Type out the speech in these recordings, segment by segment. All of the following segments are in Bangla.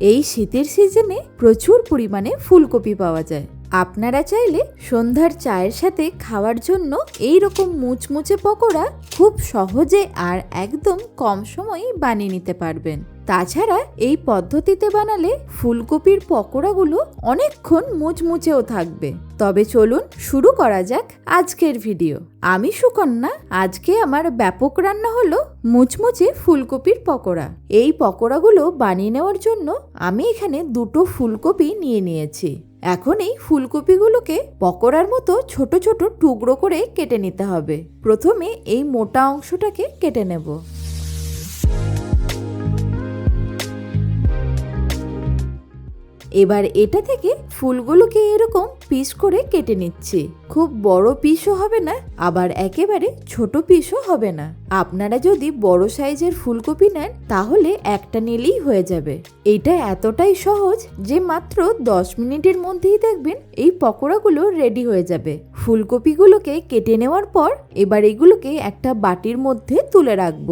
এই শীতের সিজনে প্রচুর পরিমাণে ফুলকপি পাওয়া যায়। আপনারা চাইলে সন্ধ্যার চায়ের সাথে খাওয়ার জন্য এই রকম মুচমুচে পকোড়া খুব সহজে আর একদম কম সময়ে বানিয়ে নিতে পারবেন। তাছাড়া এই পদ্ধতিতে বানালে ফুলকপির পকোড়াগুলো অনেকক্ষণ মুচমুচেও থাকবে। তবে চলুন শুরু করা যাক আজকের ভিডিও। আমি সুকন্যা, আজকে আমার ব্যাপক রান্না হলো মুচমুচে ফুলকপির পকোড়া। এই পকোড়াগুলো বানিয়ে নেওয়ার জন্য আমি এখানে দুটো ফুলকপি নিয়ে নিয়েছি। এখন এই ফুলকপিগুলোকে পকোড়ার মতো ছোট ছোট টুকরো করে কেটে নিতে হবে। প্রথমে এই মোটা অংশটাকে কেটে নেব। এবার এটা থেকে ফুলগুলোকে এরকম পিস করে কেটে নিচ্ছি। খুব বড় পিসও হবে না, আবার একেবারে ছোট পিসও হবে না। আপনারা যদি বড় সাইজের ফুলকপি নেন, তাহলে একটা নিলেই হয়ে যাবে। এটা এতটাই সহজ যে মাত্র দশ মিনিটের মধ্যেই দেখবেন এই পকোড়াগুলো রেডি হয়ে যাবে। ফুলকপিগুলোকে কেটে নেওয়ার পর এবার এগুলোকে একটা বাটির মধ্যে তুলে রাখব।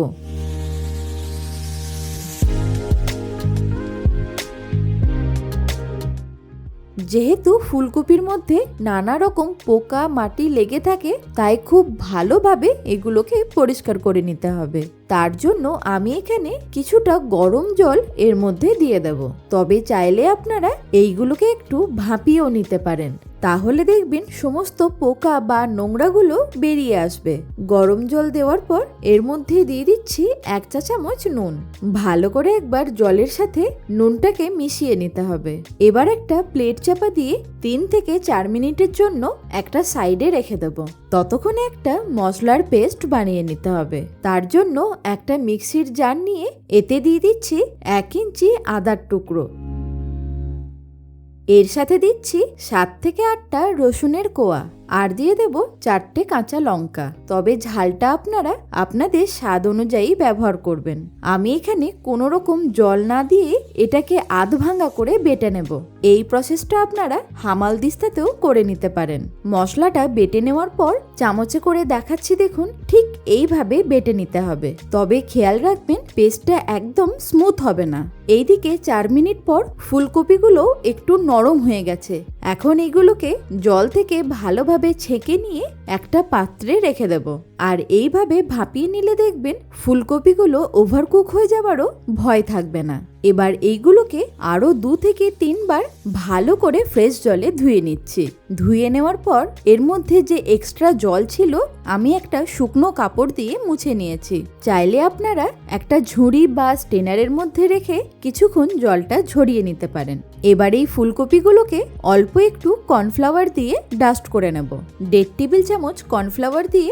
যেহেতু ফুলকপির মধ্যে নানা রকম পোকা, মাটি লেগে থাকে, তাই খুব ভালোভাবে এগুলোকে পরিষ্কার করে নিতে হবে। তার জন্য আমি এখানে কিছুটা গরম জল এর মধ্যে দিয়ে দেব। তবে চাইলে আপনারা এইগুলোকে একটু ভাপিয়েও নিতে পারেন। তাহলে দেখবেন সমস্ত পোকা বা নোংরাগুলো বেরিয়ে আসবে। গরম জল দেওয়ার পর এর মধ্যে দিয়ে দিচ্ছি এক চা চামচ নুন। ভালো করে একবার জলের সাথে নুনটাকে মিশিয়ে নিতে হবে। এবার একটা প্লেট চাপা দিয়ে তিন থেকে চার মিনিটের জন্য একটা সাইডে রেখে দেবো। ততক্ষণে একটা মশলার পেস্ট বানিয়ে নিতে হবে। তার জন্য একটা মিক্সির জার নিয়ে এতে দিয়ে দিচ্ছি এক ইঞ্চি আদার টুকরো। এর সাথে দিচ্ছি সাত থেকে আটটা রসুনের কোয়া। আর দিয়ে দেব চারটে কাঁচা লঙ্কা। তবে ঝালটা আপনারা আপনাদের স্বাদ অনুযায়ী ব্যবহার করবেন। আমি এখানে কোনো রকম জল না দিয়ে এটাকে আধ ভাঙা করে বেটে নেব। এই প্রসেসটা আপনারা হামাল দিস্তাতেও করে নিতে পারেন। মশলাটা বেটে নেওয়ার পর চামচে করে দেখাচ্ছি দেখুন, ঠিক এইভাবে বেটে নিতে হবে। তবে খেয়াল রাখবেন পেস্টটা একদম স্মুথ হবে না। এইদিকে চার মিনিট পর ফুলকপিগুলো একটু নরম হয়ে গেছে। এখন এগুলোকে জল থেকে ভালোভাবে ছেঁকে নিয়ে একটা পাত্রে রেখে দেব? আর এইভাবে ভাপিয়ে নিলে দেখবেন ফুলকপিগুলো ওভারকুক হয়ে যাবারও ভয় থাকবে না। এবার এইগুলোকে আরও দু থেকে তিনবার ভালো করে ফ্রেশ জলে ধুয়ে নিচ্ছি। ধুয়ে নেওয়ার পর এর মধ্যে যে এক্সট্রা জল ছিল, আমি একটা শুকনো কাপড় দিয়ে মুছে নিয়েছি। চাইলে আপনারা একটা ঝুড়ি বা স্টেনারের মধ্যে রেখে কিছুক্ষণ জলটা ঝরিয়ে নিতে পারেন। এবার এই ফুলকপিগুলোকে অল্প একটু কর্নফ্লাওয়ার দিয়ে ডাস্ট করে নেব। দেড় টেবিল চামচ কর্নফ্লাওয়ার দিয়ে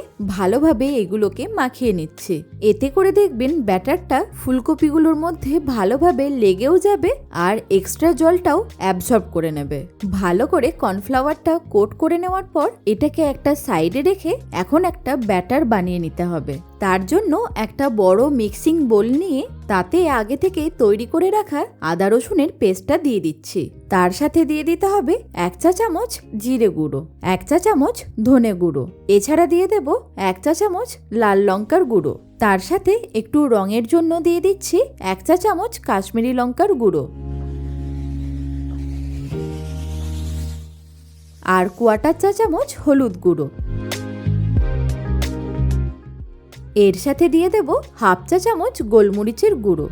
ভালোভাবে এগুলোকে মাখিয়ে নিচ্ছে। এতে করে দেখবেন ব্যাটারটা ফুলকপিগুলোর মধ্যে ভালোভাবে লেগেও যাবে আর এক্সট্রা জলটাও অ্যাবসর্ব করে নেবে। ভালো করে কর্নফ্লাওয়ারটা কোট করে নেওয়ার পর এটাকে একটা সাইডে রেখে এখন একটা ব্যাটার বানিয়ে নিতে হবে। তার জন্য একটা বড় মিক্সিং বোল নিয়ে তাতে আগে থেকে তৈরি করে রাখা আদা রসুনের পেস্টটা দিয়ে দিচ্ছি। তার সাথে দিয়ে দিতে হবে এক চা চামচ জিরে গুঁড়ো, এক চা চামচ ধনে গুঁড়ো। এছাড়া দিয়ে দেব এক চা চামচ লাল লঙ্কার গুঁড়ো। তার সাথে একটু রঙের জন্য দিয়ে দিচ্ছি এক চা চামচ কাশ্মীরি লঙ্কার গুঁড়ো। আর কোয়াটার চা চামচ হলুদ গুঁড়ো। এর সাথে দিয়ে দেব হাফ চা চামচ গোলমরিচের গুঁড়ো।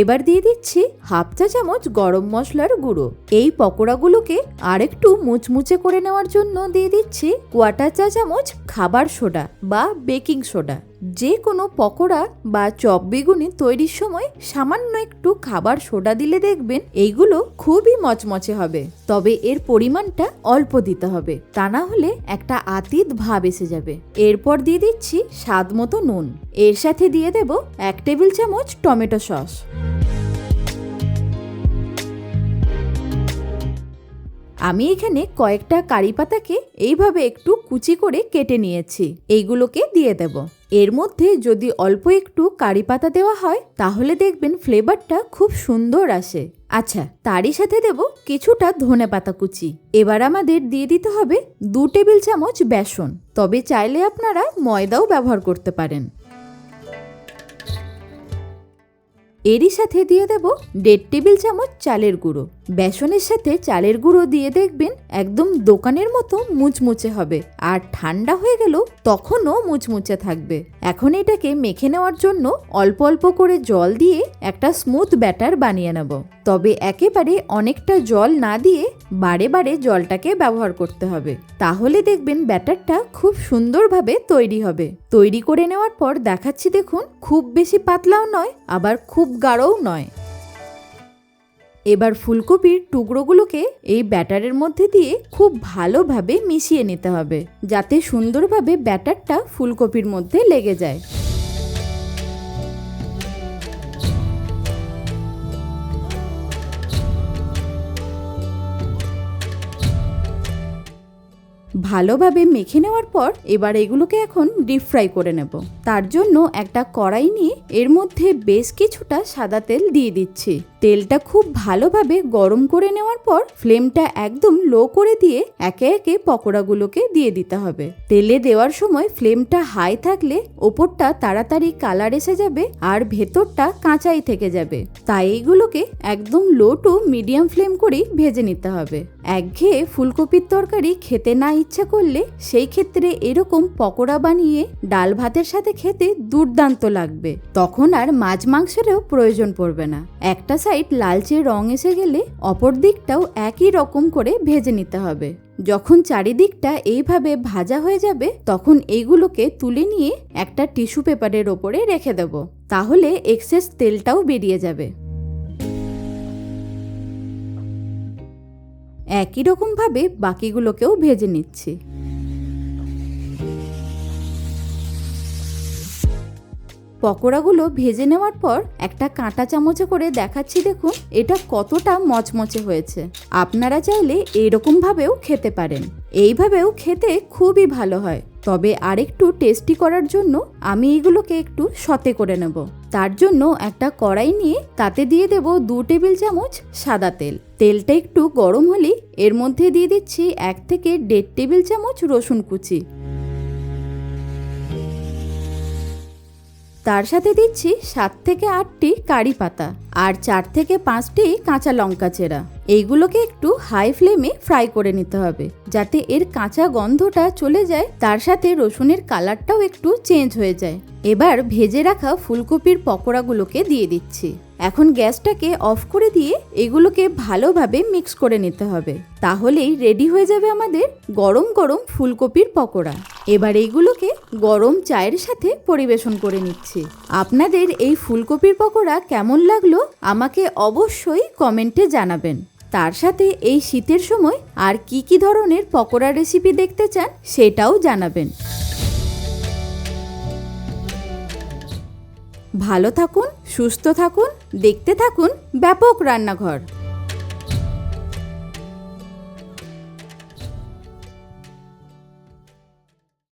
এবার দিয়ে দিচ্ছি হাফ চা চামচ গরম মশলার গুঁড়ো। এই পকোড়াগুলোকে আরেকটু মুচমুচে করে নেওয়ার জন্য দিয়ে দিচ্ছি কোয়াটার চা চামচ খাবার সোডা বা বেকিং সোডা। যে কোনো পকোড়া বা চপ বেগুনি তৈরির সময় সামান্য একটু খাবার সোডা দিলে দেখবেন এইগুলো খুবই মচমচে হবে। তবে এর পরিমাণটা অল্প দিতে হবে। তা না হলে একটা আতীত ভাব এসে যাবে। এরপর দিয়ে দিচ্ছি স্বাদ মতো নুন। এর সাথে দিয়ে দেব এক টেবিল চামচ টমেটো সস। আমি এখানে কয়েকটা কারি পাতাকে এইভাবে একটু কুচি করে কেটে নিয়েছি। এইগুলোকে দিয়ে দেব। এর মধ্যে যদি অল্প একটু কারি পাতা দেওয়া হয়, তাহলে দেখবেন ফ্লেভারটা খুব সুন্দর আসে। আচ্ছা তারই সাথে দেব কিছুটা ধনে পাতা কুচি। এবার আমাদের দিয়ে দিতে হবে দু টেবিল চামচ বেসন। তবে চাইলে আপনারা ময়দাও ব্যবহার করতে পারেন। এরই সাথে দিয়ে দেব দেড় টেবিল চামচ চালের গুঁড়ো। বেসনের সাথে চালের গুঁড়ো দিয়ে দেখবেন একদম দোকানের মতো মুচমুচে হবে। আর ঠান্ডা হয়ে গেলেও তখনও মুচমুচে থাকবে। এখন এটাকে মেখে নেওয়ার জন্য অল্প অল্প করে জল দিয়ে একটা স্মুথ ব্যাটার বানিয়ে নেব। তবে একেবারে অনেকটা জল না দিয়ে বারে বারে জলটাকে ব্যবহার করতে হবে। তাহলে দেখবেন ব্যাটারটা খুব সুন্দরভাবে তৈরি হবে। তৈরি করে নেওয়ার পর দেখাচ্ছি দেখুন, খুব বেশি পাতলাও নয়, আবার খুব গাঢ়ও নয়। এবার ফুলকপির টুকরোগুলোকে এই ব্যাটারের মধ্যে দিয়ে খুব ভালোভাবে মিশিয়ে নিতে হবে, যাতে সুন্দরভাবে ব্যাটারটা ফুলকপির মধ্যে লেগে যায়। ভালোভাবে মেখে নেওয়ার পর এবার এগুলোকে এখন ডিপ ফ্রাই করে নেব। তার জন্য একটা কড়াই নিয়ে এর মধ্যে বেশ কিছুটা সাদা তেল দিয়ে দিচ্ছি। তেলটা খুব ভালোভাবে গরম করে নেওয়ার পর ফ্লেমটা একদম লো করে দিয়ে একে একে পকোড়াগুলোকে দিয়ে দিতে হবে। তেলে দেওয়ার সময় ফ্লেমটা হাই থাকলে ওপরটা তাড়াতাড়ি কালার এসে যাবে আর ভেতরটা কাঁচাই থেকে যাবে। তাই এইগুলোকে একদম লো টু মিডিয়াম ফ্লেম করেই ভেজে নিতে হবে। একঘেয়ে ফুলকপির তরকারি খেতে না ইচ্ছা করলে সেই ক্ষেত্রে এরকম পকোড়া বানিয়ে ডাল ভাতের সাথে খেতে দুর্দান্ত লাগবে। তখন আর মাছ মাংসেরও প্রয়োজন পড়বে না। একটা সাইড লালচে রং এসে গেলে অপর দিকটাও একই রকম করে ভেজে নিতে হবে। যখন চারিদিকটা এইভাবে ভাজা হয়ে যাবে, তখন এইগুলোকে তুলে নিয়ে একটা টিস্যু পেপারের ওপরে রেখে দেব। তাহলে এক্সেস তেলটাও বেরিয়ে যাবে। একই রকমভাবে বাকিগুলোকেও ভেজে নিচ্ছি। পকোড়াগুলো ভেজে নেওয়ার পর একটা কাঁটা চামচে করে দেখাচ্ছি দেখুন, এটা কতটা মচমচে হয়েছে। আপনারা চাইলে এইরকমভাবেও খেতে পারেন। এইভাবেও খেতে খুবই ভালো হয়। তবে আরেকটু টেস্টি করার জন্য আমি এগুলোকে একটু সতে করে নেব। তার জন্য একটা কড়াই নিয়ে তাতে দিয়ে দেব দু টেবিল চামচ সাদা তেল। তেলটা একটু গরম হলেই এর মধ্যে দিয়ে দিচ্ছি এক থেকে দেড় টেবিল চামচ রসুন কুচি। তার সাথে দিচ্ছি সাত থেকে আটটি কারি পাতা আর চার থেকে পাঁচটি কাঁচা লঙ্কা চেরা। এইগুলোকে একটু হাই ফ্লেমে ফ্রাই করে নিতে হবে যাতে এর কাঁচা গন্ধটা চলে যায়, তার সাথে রসুনের কালারটাও একটু চেঞ্জ হয়ে যায়। এবার ভেজে রাখা ফুলকপির পকোড়াগুলোকে দিয়ে দিচ্ছি। এখন গ্যাসটাকে অফ করে দিয়ে এগুলোকে ভালোভাবে মিক্স করে নিতে হবে। তাহলেই রেডি হয়ে যাবে আমাদের গরম গরম ফুলকপির পকোড়া। এবার এইগুলোকে গরম চায়ের সাথে পরিবেশন করে নিচ্ছি। আপনাদের এই ফুলকপির পকোড়া কেমন লাগল আমাকে অবশ্যই কমেন্টে জানাবেন। তার সাথে এই শীতের সময় আর কি কি ধরনের পকোড়া রেসিপি দেখতে চান সেটাও জানাবেন। ভালো থাকুন সুস্থ থাকুন দেখতে থাকুন ব্যাপক রান্নাঘর।